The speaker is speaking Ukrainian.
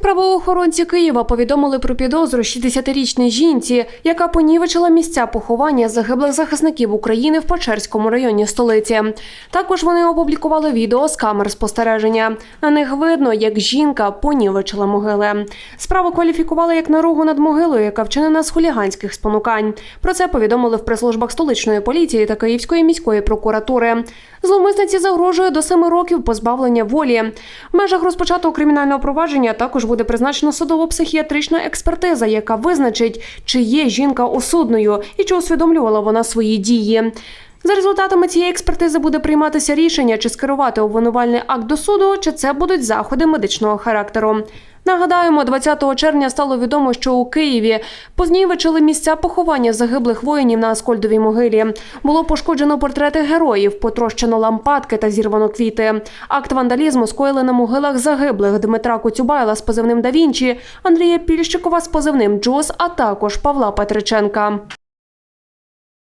Правоохоронці Києва повідомили про підозру 60-річній жінці, яка понівечила місця поховання загиблих захисників України в Печерському районі столиці. Також вони опублікували відео з камер спостереження. На них видно, як жінка понівечила могили. Справу кваліфікували як наругу над могилою, яка вчинена з хуліганських спонукань. Про це повідомили в прес-службах столичної поліції та Київської міської прокуратури. Зловмисниці загрожує до семи років позбавлення волі. В межах розпочатого кримінального провадження також буде призначена судово-психіатрична експертиза, яка визначить, чи є жінка осудною і чи усвідомлювала вона свої дії. За результатами цієї експертизи буде прийматися рішення, чи скерувати обвинувальний акт до суду, чи це будуть заходи медичного характеру. Нагадаємо, 20 червня стало відомо, що у Києві познівечили місця поховання загиблих воїнів на Аскольдовій могилі. Було пошкоджено портрети героїв, потрощено лампадки та зірвано квіти. Акт вандалізму скоїли на могилах загиблих Дмитра Коцюбайла з позивним «Да Вінчі», Андрія Пільщикова з позивним Джос, а також Павла Петриченка.